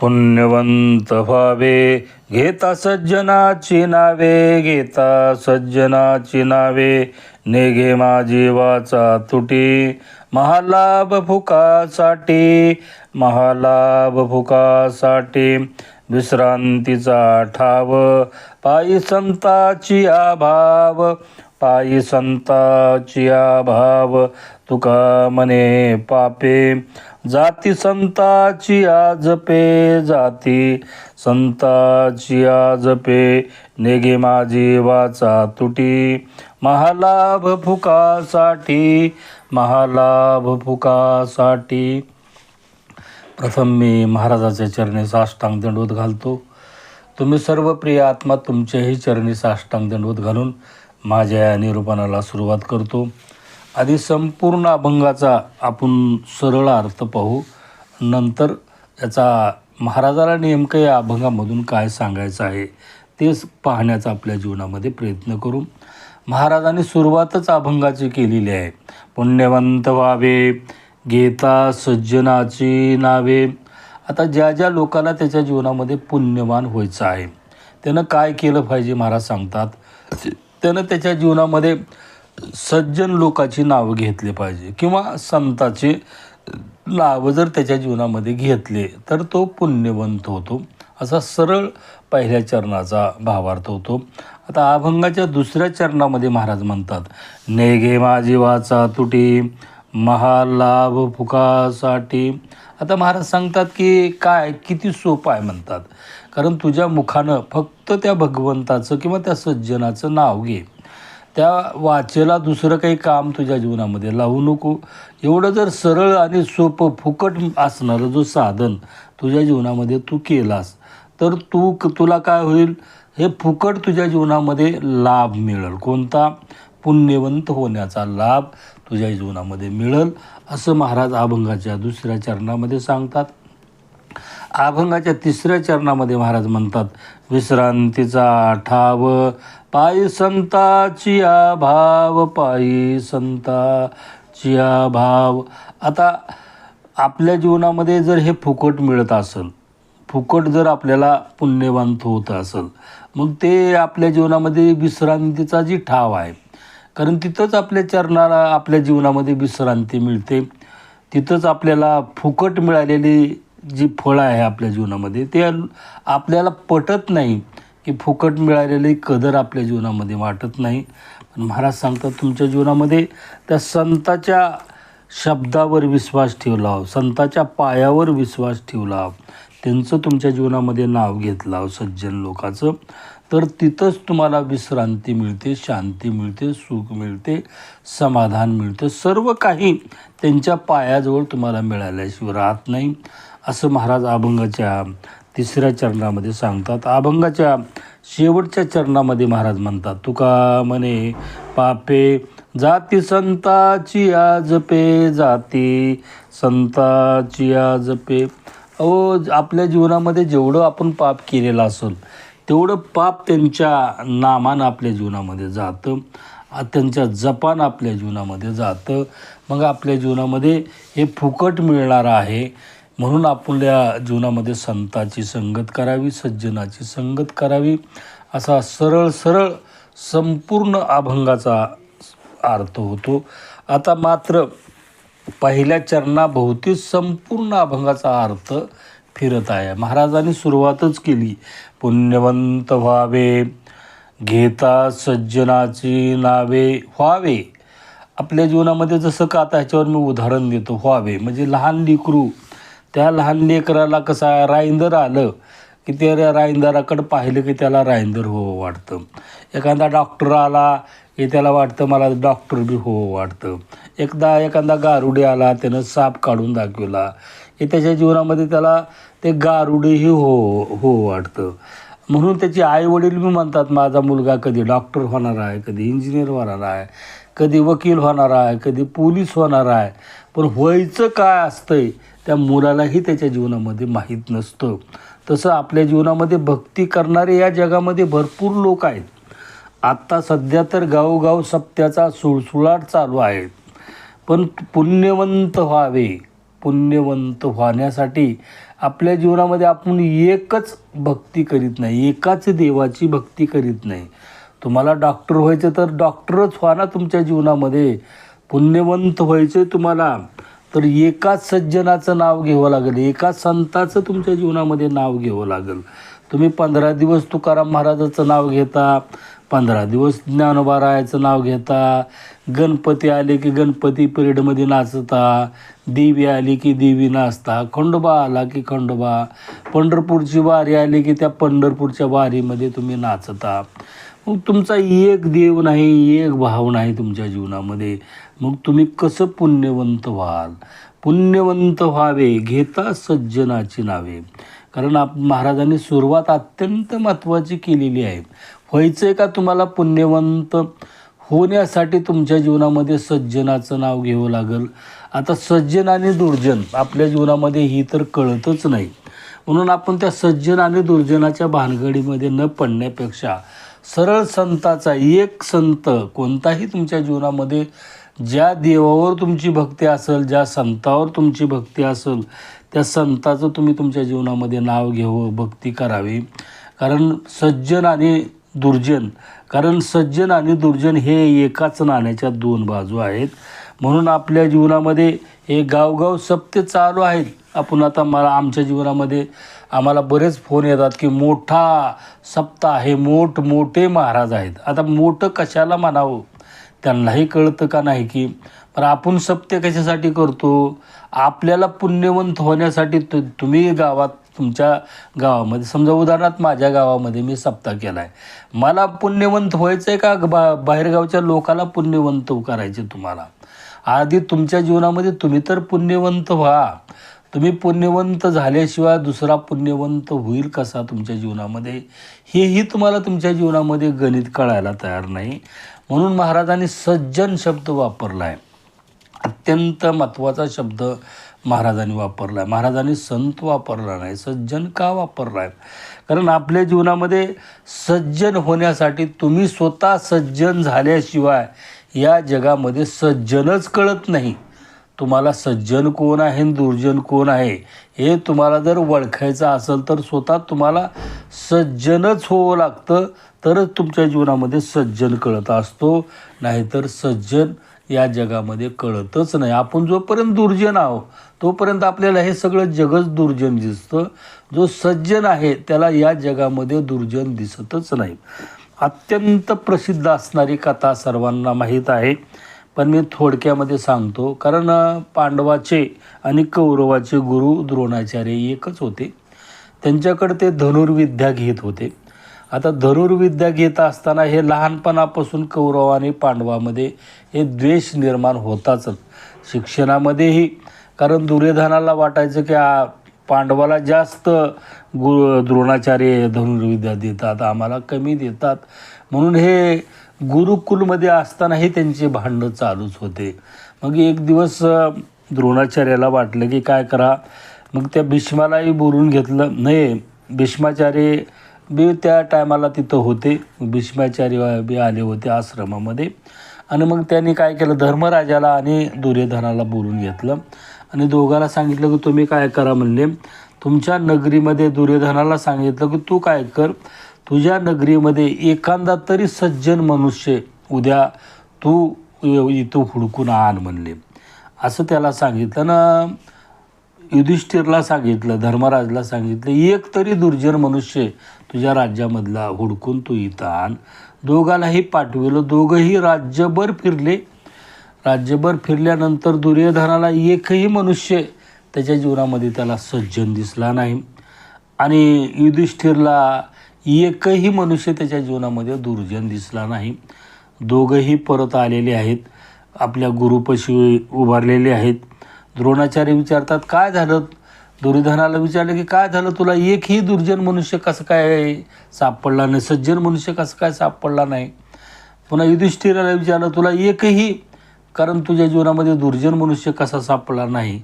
पुण्यवंत व्हावे घेता सज्जनाची नावे घेता सज्जनाची नावे. नेगे माझी वाचा तुटी महालाभ फुकासाठी महालाभ फुकासाठी. विश्रांतीचा ठाव पायी संताची आभाव पायी संताचिया भाव तुका मने पापे. जाती संताची आजपे जाती संताची आजपे नेगे माझी वाचा तुटी. महालाभ फुकासाठी महालाभ फुकासाठी. प्रथम मी महाराजाच्या चरणी साष्टांग दंडवत घालतो. तुम्ही सर्व प्रिय आत्मा तुमच्याही चरणी साष्टांग दंडवत घालून माझ्या या निरूपणाला सुरुवात करतो. आधी संपूर्ण अभंगाचा आपण सरळ अर्थ पाहू. नंतर याचा महाराजाला नेमकं या अभंगामधून काय सांगायचं आहे तेच पाहण्याचा आपल्या जीवनामध्ये प्रयत्न करू. महाराजांनी सुरुवातच अभंगाची केलेली आहे. पुण्यवंत व्हावे गीता सज्जनाची नावे. आता ज्या ज्या लोकांना त्याच्या जीवनामध्ये पुण्यवान व्हायचं आहे त्यानं काय केलं पाहिजे महाराज सांगतात? त्यानं त्याच्या जीवनामध्ये सज्जन लोकाची नावं घेतली पाहिजे किंवा संताचे नावं जर त्याच्या जीवनामध्ये घेतले तर तो पुण्यवंत होतो. असा सरळ पहिल्या चरणाचा भावार्थ होतो. आता अभंगाच्या दुसऱ्या चरणामध्ये महाराज म्हणतात नेगे माझी वाचा तुटी महालाभ फुकासाठी. आता महाराज सांगतात की काय किती सोपं आहे म्हणतात. कारण तुझ्या मुखानं फक्त त्या भगवंताचं किंवा त्या सज्जनाचं नाव घे. त्या वाचेला दुसरं काही काम तुझ्या जीवनामध्ये लावू नको. एवढं जर सरळ आणि सोपं फुकट असणारं जो साधन तुझ्या जीवनामध्ये तू केलास तर तू तुला काय होईल? हे फुकट तुझ्या जीवनामध्ये लाभ मिळेल. कोणता? पुण्यवंत होण्याचा लाभ तुझ्या जीवनामध्ये मिळेल असं महाराज अभंगाच्या दुसऱ्या चरणामध्ये सांगतात. अभंगाच्या तिसऱ्या चरणामध्ये महाराज म्हणतात विश्रांतीचा ठाव पायी संताची भाव पायी संताची भाव. आता आपल्या जीवनामध्ये जर हे फुकट मिळत असेल फुकट जर आपल्याला पुण्यवंत होत असेल मग ते आपल्या जीवनामध्ये विश्रांतीचा जी ठाव आहे कारण तिथंच आपल्या चरणाला आपल्या जीवनामध्ये विश्रांती मिळते तिथंच आपल्याला फुकट मिळालेली जी फळं आहे आपल्या जीवनामध्ये ते आपल्याला पटत नाही की फुकट मिळालेली कदर आपल्या जीवनामध्ये वाटत नाही. पण महाराज सांगतात तुमच्या जीवनामध्ये त्या संताच्या शब्दावर विश्वास ठेवला हो, संताच्या पायावर विश्वास ठेवला हो. त्यांचं तुमच्या जीवनामध्ये नाव घेतलं हो, सज्जन लोकाचं. तर तिथंच तुम्हाला विश्रांती मिळते शांती मिळते सुख मिळते समाधान मिळते. सर्व काही त्यांच्या पायाजवळ तुम्हाला मिळाल्याशिवाय राहत नाही. असं महाराज अभंगाच्या तिसऱ्या चरणामध्ये सांगतात. अभंगाच्या शेवटच्या चरणामध्ये महाराज म्हणतात तुका म्हणे पापे जाती संताची आज पे जाती संताची आज पे. अहो आपल्या जीवनामध्ये जेवढं आपण पाप केलेलं असेल तेवढं पाप त्यांच्या नामानं आपल्या जीवनामध्ये जातं त्यांच्या जपान आपल्या जीवनामध्ये जातं. मग आपल्या जीवनामध्ये हे फुकट मिळणार आहे म्हणून आपल्या जीवनामध्ये संताची संगत करावी सज्जनाची संगत करावी. असा सरळ सरळ संपूर्ण अभंगाचा अर्थ होतो. आता मात्र पहिल्या चरणाभोवती संपूर्ण अभंगाचा अर्थ फिरत आहे. महाराजांनी सुरुवातच केली. पुण्यवंत व्हावे घेता सज्जनाची नावे व्हावे. आपल्या जीवनामध्ये जसं का आता ह्याच्यावर मी उदाहरण देतो. व्हावे म्हणजे लहान लिकरू त्या लहान लेकराला कसा राईंदर आलं की ते राईंदराकडं पाहिलं की त्याला राईंदर हो वाटतं. एखादा डॉक्टर आला की त्याला वाटतं मला डॉक्टर बी हो वाटतं. एकदा एखादा गारुडी आला त्यानं साप काढून दाखवला की त्याच्या जीवनामध्ये त्याला ते गारुडीही हो हो वाटतं. म्हणून त्याची आईवडील बी म्हणतात माझा मुलगा कधी डॉक्टर होणार आहे कधी इंजिनियर होणार आहे कधी वकील होणार आहे कधी पोलीस होणार आहे. पण व्हायचं काय असतंय त्या मुलालाही त्याच्या जीवनामध्ये माहीत नसतं. तसं आपल्या जीवनामध्ये भक्ती करणारे या जगामध्ये भरपूर लोक आहेत. आत्ता सध्या तर गावोगाव सप्त्याचा सुळसुळाट चालू आहे. पण पुण्यवंत व्हावे. पुण्यवंत होण्यासाठी आपल्या जीवनामध्ये आपण एकच भक्ती करीत नाही. एकाच देवाची भक्ती करीत नाही. तुम्हाला डॉक्टर व्हायचं तर डॉक्टरच व्हा ना तुमच्या जीवनामध्ये. पुण्यवंत व्हायचं तुम्हाला. तर एकाच सज्जनाचं नाव घ्यावं लागेल. एकाच संताचं तुमच्या जीवनामध्ये नाव घ्यावं लागेल. तुम्ही पंधरा दिवस तुकाराम महाराजाचं नाव घेता पंधरा दिवस ज्ञानोबारायाचं नाव घेता गणपती आले की गणपती पिरियडमध्ये नाचता देवी आली की देवी नाचता खंडोबा आला की खंडोबा पंढरपूरची वारी आली की त्या पंढरपूरच्या वारीमध्ये तुम्ही नाचता. मग तुमचा एक देव नाही एक भाव नाही तुमच्या जीवनामध्ये. मग तुम्ही कसं पुण्यवंत व्हाल? पुण्यवंत व्हावे घेता सज्जनाची नावे. कारण आप महाराजांनी सुरुवात अत्यंत महत्त्वाची केलेली आहे. व्हायचं आहे का तुम्हाला पुण्यवंत होण्यासाठी तुमच्या जीवनामध्ये सज्जनाचं नाव घ्यावं लागेल? आता सज्जन आणि दुर्जन आपल्या जीवनामध्ये ही तर कळतच नाही. म्हणून आपण त्या सज्जन आणि दुर्जनाच्या भानगडीमध्ये न पडण्यापेक्षा सरळ संताचा एक संत कोणताही तुमच्या जीवनामध्ये ज्या देवावर तुमची भक्ती असेल ज्या संतावर तुमची भक्ती असेल त्या संताचं तुम्ही तुमच्या जीवनामध्ये नाव घ्यावं भक्ती करावी. कारण सज्जन आणि दुर्जन कारण सज्जन आणि दुर्जन हे एकाच नाण्याच्या दोन बाजू आहेत. म्हणून आपल्या जीवनामध्ये हे गावगाव सप्ते चालू आहेत. आपण आता मला आमच्या जीवनामध्ये आम्हाला बरेच फोन येतात की मोठा सप्ताह आहे मोठमोठे महाराज आहेत. आता मोठं कशाला म्हणावं? त्यांनाही कळतं का नाही की पण आपण सत्य कशासाठी करतो? आपल्याला पुण्यवंत होण्यासाठी तु तुम्ही गावात तुमच्या गावामध्ये समजा उदाहरणार्थ माझ्या गावामध्ये मी सप्ताह केला आहे मला पुण्यवंत व्हायचं आहे का? बा बाहेरगावच्या लोकाला पुण्यवंत करायचे तुम्हाला. आधी तुमच्या जीवनामध्ये तुम्ही तर पुण्यवंत व्हा. तुम्ही पुण्यवंत झाल्याशिवाय दुसरा पुण्यवंत होईल कसा तुमच्या जीवनामध्ये? हेही तुम्हाला तुमच्या जीवनामध्ये गणित कळायला तयार नाही. म्हणून महाराजांनी सज्जन शब्द वापरला आहे अत्यंत महत्त्वाचा शब्द महाराजांनी वापरला आहे महाराजांनी संत वापरला नाही सज्जन का वापरला आहे कारण आपल्या जीवनामध्ये सज्जन होण्यासाठी तुम्ही स्वतः सज्जन झाल्याशिवाय या जगामध्ये सज्जनच कळत नाही. तुम्हाला सज्जन कोण आहे आणि दुर्जन कोण आहे हे तुम्हाला जर ओळखायचं असेल तर स्वतः तुम्हाला सज्जनच होवं लागतं तरच तुमच्या जीवनामध्ये सज्जन कळत असतो. नाहीतर सज्जन या जगामध्ये कळतच नाही. आपण जोपर्यंत दुर्जन आहो तोपर्यंत आपल्याला हे सगळं जगच दुर्जन दिसतं. जो सज्जन आहे त्याला या जगामध्ये दुर्जन दिसतच नाही. अत्यंत प्रसिद्ध असणारी कथा सर्वांना माहीत आहे. पण मी थोडक्यामध्ये सांगतो कारण पांडवाचे आणि कौरवाचे गुरु द्रोणाचार्य एकच होते. त्यांच्याकडे ते धनुर्विद्या घेत होते. आता धनुर्विद्या घेत असताना हे लहानपणापासून कौरव आणि पांडवामध्ये हे द्वेष निर्माण होताच. शिक्षणामध्येही कारण दुर्योधनाला वाटायचं की पांडवाला जास्त गु द्रोणाचार्य धनुर्विद्या देतात आम्हाला कमी देतात. म्हणून हे गुरुकुलमध्ये असतानाही त्यांचे भांडणं चालूच होते. मग एक दिवस द्रोणाचार्याला वाटलं की काय करा? मग त्या भीष्मालाही बोलून घेतलं नाही भीष्माचार्य बी त्या टायमाला तिथं होते. भीष्माचार्य बी आले होते आश्रमामध्ये. आणि मग त्यांनी काय केलं? धर्मराजाला आणि दुर्योधनाला बोलून घेतलं. आणि दोघाला सांगितलं की तुम्ही काय करा म्हणले? तुमच्या नगरीमध्ये दुर्योधनाला सांगितलं की तू काय कर? तुझ्या नगरीमध्ये एखादा तरी सज्जन मनुष्य उद्या तू इथं हुडकून आण म्हणले. असं त्याला सांगितलं ना. युधिष्ठिरला सांगितलं धर्मराजला सांगितलं एक तरी दुर्जन मनुष्य तुझ्या राज्यामधला हुडकून तू इथं आण. दोघालाही पाठविलं दोघंही राज्यभर फिरले. राज्यभर फिरल्यानंतर दुर्योधनाला एकही मनुष्य त्याच्या जीवनामध्ये त्याला सज्जन दिसला नाही. आणि युधिष्ठिरला एकही मनुष्य त्याच्या जीवनामध्ये दुर्जन दिसला नाही. दोघंही परत आलेले आहेत. आपल्या गुरुपशी उभारलेले आहेत. द्रोणाचार्य विचारतात काय झालं? दुर्योधनाला विचारलं की काय झालं? तुला एकही दुर्जन मनुष्य कसं काय सापडला नाही? सज्जन मनुष्य कसं काय सापडला नाही? पुन्हा युधिष्ठिराला विचारलं तुला एकही कारण तुझ्या जीवनामध्ये दुर्जन मनुष्य कसा सापडला नाही?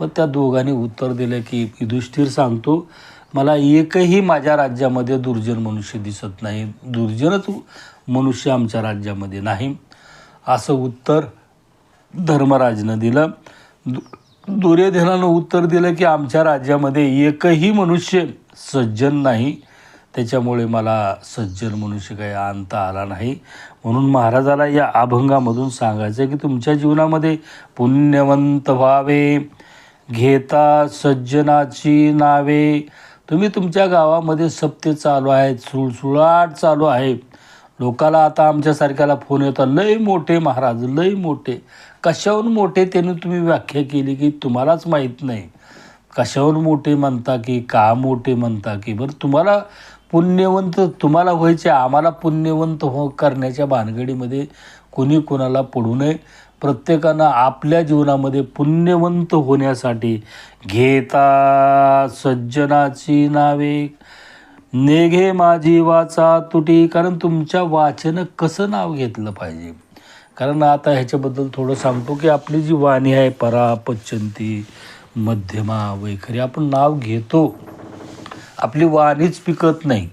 पण त्या दोघांनी उत्तर दिलं की युधिष्ठिर सांगतो मला एकही माझ्या राज्यामध्ये दुर्जन मनुष्य दिसत नाही. दुर्जनच मनुष्य आमच्या राज्यामध्ये नाही. असं उत्तर धर्मराजनं दिलं. दु दुर्योधनानं उत्तर दिलं की आमच्या राज्यामध्ये एकही मनुष्य सज्जन नाही. त्याच्यामुळे मला सज्जन मनुष्य काही आणता आला नाही. म्हणून महाराजाला या अभंगामधून सांगायचं आहे की तुमच्या जीवनामध्ये पुण्यवंत व्हावे. घेता सज्जनाची नावे. तुम्ही तुमच्या गावामध्ये सप्ते चालू आहेत सुळसुळाट चालू आहे. लोकाला आता आमच्यासारख्याला फोन येतात लय मोठे महाराज लय मोठे. कशाहून मोठे त्याने तुम्ही व्याख्या केली की तुम्हालाच माहीत नाही. कशाहून मोठे म्हणता की का मोठे म्हणता की? बरं तुम्हाला पुण्यवंत तुम्हाला व्हायचे आम्हाला पुण्यवंत हो करण्याच्या भानगडीमध्ये कोणी कोणाला पडू नये. प्रत्येकानं आपल्या जीवनामध्ये पुण्यवंत होण्यासाठी घेता सज्जनाची नावे. नेघे माझी वाचा तुटी कारण तुमच्या वाचनं कसं नाव घेतलं पाहिजे? कारण आता ह्याच्याबद्दल थोडं सांगतो की आपली जी वाणी आहे परा पच्चंती मध्यमा वैखरी आपण नाव घेतो. आपली वाणीच पिकत नाही.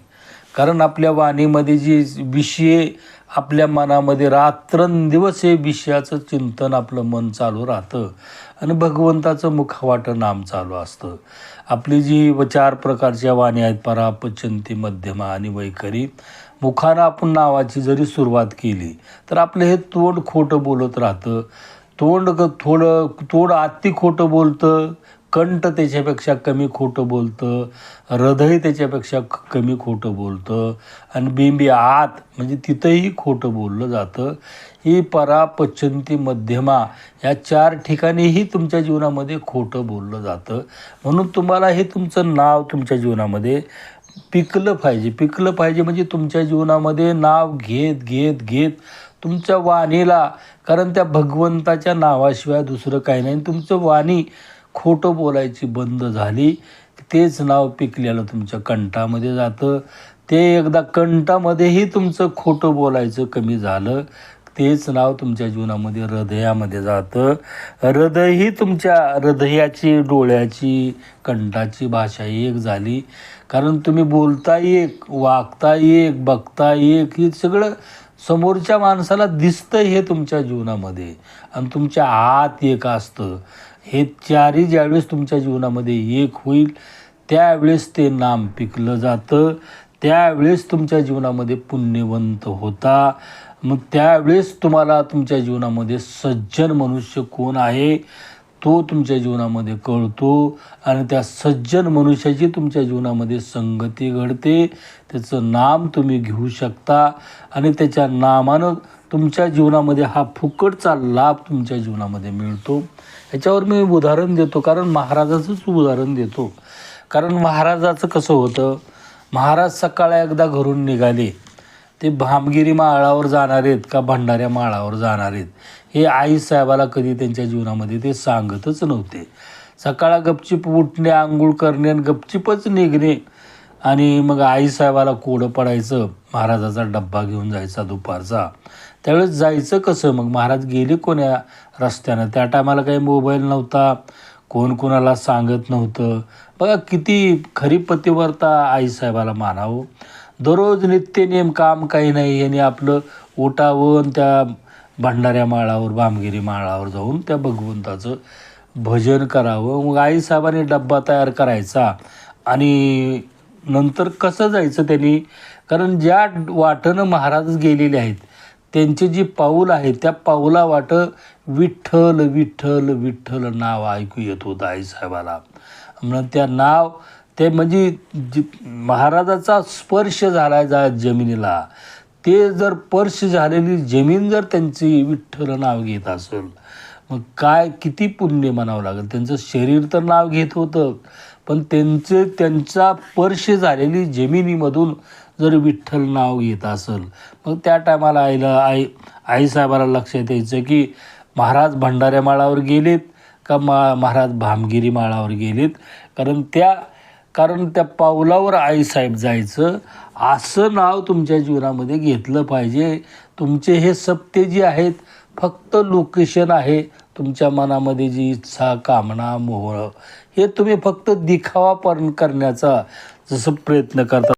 कारण आपल्या वाणीमध्ये जी विषय आपल्या मनामध्ये रात्रंदिवस हे विषयाचं चिंतन आपलं मन चालू राहतं. आणि भगवंताचं मुखावाटं नाम चालू असतं. आपली जी व चार प्रकारच्या वाणी आहेत परापचंती मध्यमा आणि वैखरी मुखानं आपण नावाची जरी सुरुवात केली तर आपलं हे तोंड खोटं बोलत राहतं. तोंड क थोडं तोंड अति खोटं बोलतं. कंठ त्याच्यापेक्षा कमी खोटं बोलतं हृदय त्याच्यापेक्षा कमी खोटं बोलतं आणि बिंबी आत म्हणजे तिथंही खोटं बोललं जातं. ही परा पचंती मध्यमा या चार ठिकाणीही तुमच्या जीवनामध्ये खोटं बोललं जातं. म्हणून तुम्हाला हे तुमचं नाव तुमच्या जीवनामध्ये पिकलं पाहिजे. पिकलं पाहिजे म्हणजे तुमच्या जीवनामध्ये नाव घेत घेत घेत तुमच्या वाणीला कारण त्या भगवंताच्या नावाशिवाय दुसरं काही नाही. तुमचं वाणी खोटं बोलायची बंद झाली तेच नाव पिकलेलं तुमच्या कंठामध्ये जातं. ते एकदा कंठामध्येही तुमचं खोटं बोलायचं कमी झालं तेच नाव तुमच्या जीवनामध्ये हृदयामध्ये जातं. हृदयही तुमच्या हृदयाची डोळ्याची कंठाची भाषा एक झाली. कारण तुम्ही बोलता एक वागता एक बघता एक हे सगळं समोरच्या माणसाला दिसतं हे तुमच्या जीवनामध्ये. आणि तुमच्या आत एक असतं. हे चारही ज्यावेळेस तुमच्या जीवनामध्ये एक होईल त्यावेळेस ते नाम पिकलं जातं. त्यावेळेस तुमच्या जीवनामध्ये पुण्यवंत होता. मग त्यावेळेस तुम्हाला तुमच्या जीवनामध्ये सज्जन मनुष्य कोण आहे तो तुमच्या जीवनामध्ये कळतो. आणि त्या सज्जन मनुष्याची तुमच्या जीवनामध्ये संगती घडते. त्याचं नाम तुम्ही घेऊ शकता. आणि त्याच्या नामानं तुमच्या जीवनामध्ये हा फुकटचा लाभ तुमच्या जीवनामध्ये मिळतो. ह्याच्यावर मी उदाहरण देतो कारण महाराजाचंच उदाहरण देतो. कारण महाराजाचं कसं होतं महाराज सकाळ एकदा घरून निघाले ते भामगिरी माळावर जाणार आहेत का भंडाऱ्या माळावर जाणार आहेत हे आई साहेबाला कधी त्यांच्या जीवनामध्ये ते सांगतच नव्हते. सकाळ गपचिप उठणे आंघोळ करणे आणि गपचिपच निघणे आणि मग आईसाहेबाला कोडं पडायचं महाराजाचा डब्बा घेऊन जायचा दुपारचा. त्यावेळेस जायचं कसं? मग महाराज गेले कोण्या रस्त्यानं? त्या टायमाला काही मोबाईल नव्हता. कोण कोणाला सांगत नव्हतं. बघा किती खरी आईसाहेबाला मानावं. दररोज नित्यनेम काम काही नाही. याने आपलं उठावं आणि त्या भंडाऱ्या माळावर बामगिरी माळावर जाऊन त्या भगवंताचं भजन करावं. मग आईसाहेबाने डब्बा तयार करायचा. आणि नंतर कसं जायचं त्यांनी? कारण ज्या वाटनं महाराज गेलेले आहेत त्यांचे जी पाऊल आहे त्या पाऊला वाट विठ्ठल विठ्ठल विठ्ठल नाव ऐकू येत होतं आईसाहेबाला म्हणून त्या नाव ते म्हणजे जी महाराजाचा स्पर्श झाला जा जमिनीला. ते जर स्पर्श झालेली जमीन जर त्यांची विठ्ठल नाव घेत असेल मग काय किती पुण्य म्हणावं लागेल? त्यांचं शरीर तर नाव घेत होतं. पण त्यांचे त्यांचा स्पर्श झालेली जमिनीमधून जर विठ्ठल नाव घेत असेल मग त्या टायमाला आईला आई आईसाहेबाला लक्षात यायचं की महाराज भंडाऱ्या माळावर गेलेत का मा महाराज भामगिरी माळावर गेलेत? कारण त्या कारण त्या पावलावर आईसाहेब जायचं असं नाव तुमच्या जीवनामध्ये घेतलं पाहिजे. तुमचे हे सत्य जे आहेत फक्त लोकेशन आहे तुमच्या मनामध्ये जी इच्छा कामना मोह हे तुम्ही फक्त दिखावा पण करण्याचा जसं प्रयत्न करता.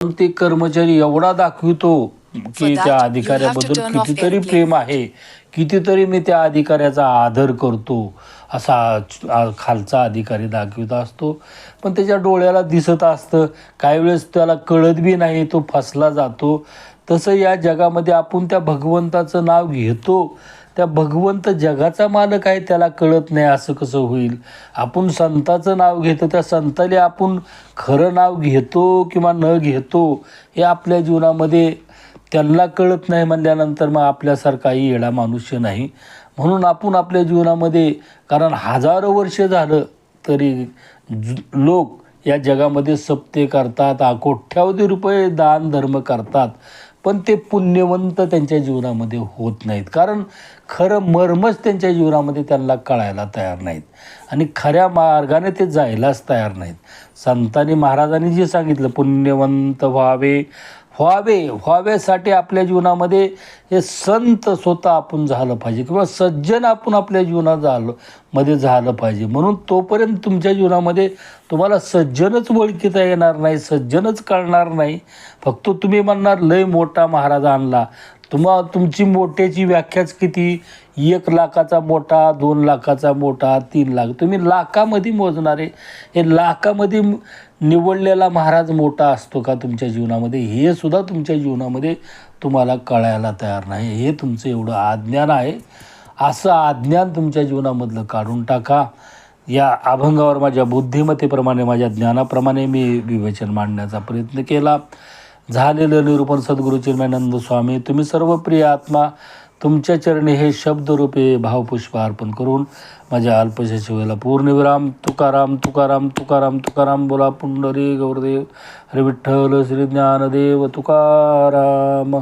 ते कर्मचारी एवढा दाखवितो की त्या अधिकाऱ्याबद्दल कितीतरी. प्रेम आहे. कितीतरी मी त्या अधिकाऱ्याचा आदर करतो. असा खालचा अधिकारी दाखवित असतो. पण त्याच्या डोळ्याला दिसत असतं. काही वेळेस त्याला कळत बी नाही तो फसला जातो. तसं या जगामध्ये आपण त्या भगवंताचं नाव घेतो. त्या भगवंत जगाचा मालक आहे त्याला कळत नाही असं कसं होईल? आपण संताचं नाव घेतो त्या संताला आपण खरं नाव घेतो किंवा न घेतो हे आपल्या जीवनामध्ये त्यांना कळत नाही म्हणल्यानंतर मग आपल्यासारखाही येडा मनुष्य नाही. म्हणून आपण आपल्या जीवनामध्ये कारण हजारो वर्ष झालं तरी ज- लोक या जगामध्ये सप्ते करतात आ- रुपये दान धर्म करतात. पण ते पुण्यवंत त्यांच्या जीवनामध्ये होत नाहीत. कारण खरं मर्मच त्यांच्या जीवनामध्ये त्यांना कळायला तयार नाहीत. आणि खऱ्या मार्गाने ते जायलाच तयार नाहीत. संतांनी महाराजांनी जे सांगितलं पुण्यवंत व्हावे व्हावे व्हाव्यासाठी आपल्या जीवनामध्ये हे संत स्वतः आपण झालं पाहिजे किंवा सज्जन आपण आपल्या जीवनात झालं मध्ये झालं पाहिजे. म्हणून तोपर्यंत तुमच्या जीवनामध्ये तुम्हाला सज्जनच ओळखीता येणार नाही सज्जनच कळणार नाही. फक्त तुम्ही म्हणणार लय मोठा महाराज आणला. तुम्हा तुमची मोठ्याची व्याख्याच किती? एक लाखाचा मोठा दोन लाखाचा मोठा तीन लाख. तुम्ही लाखामध्ये मोजणारे. हे लाखामध्ये निवडलेला महाराज मोठा असतो का तुमच्या जीवनामध्ये? हे सुद्धा तुमच्या जीवनामध्ये तुम्हाला कळायला तयार नाही. हे तुमचं एवढं आज्ञान आहे. असं आज्ञान तुमच्या जीवनामधलं काढून टाका. या अभंगावर माझ्या बुद्धिमत्तेप्रमाणे माझ्या ज्ञानाप्रमाणे मी विवेचन मांडण्याचा प्रयत्न केला. झालेलं निरूपण सद्गुरू चिन्मयानंद स्वामी तुम्ही सर्व प्रिय आत्मा तुमच्या चरणी हे शब्दरूपे भावपुष्प अर्पण करून माझ्या अल्पशा वेळेला पूर्णविराम तुकाराम तुकाराम तुकाराम तुकाराम बोला पुंडरी गौरदेव हरे विठ्ठल श्री ज्ञानदेव तुकाराम.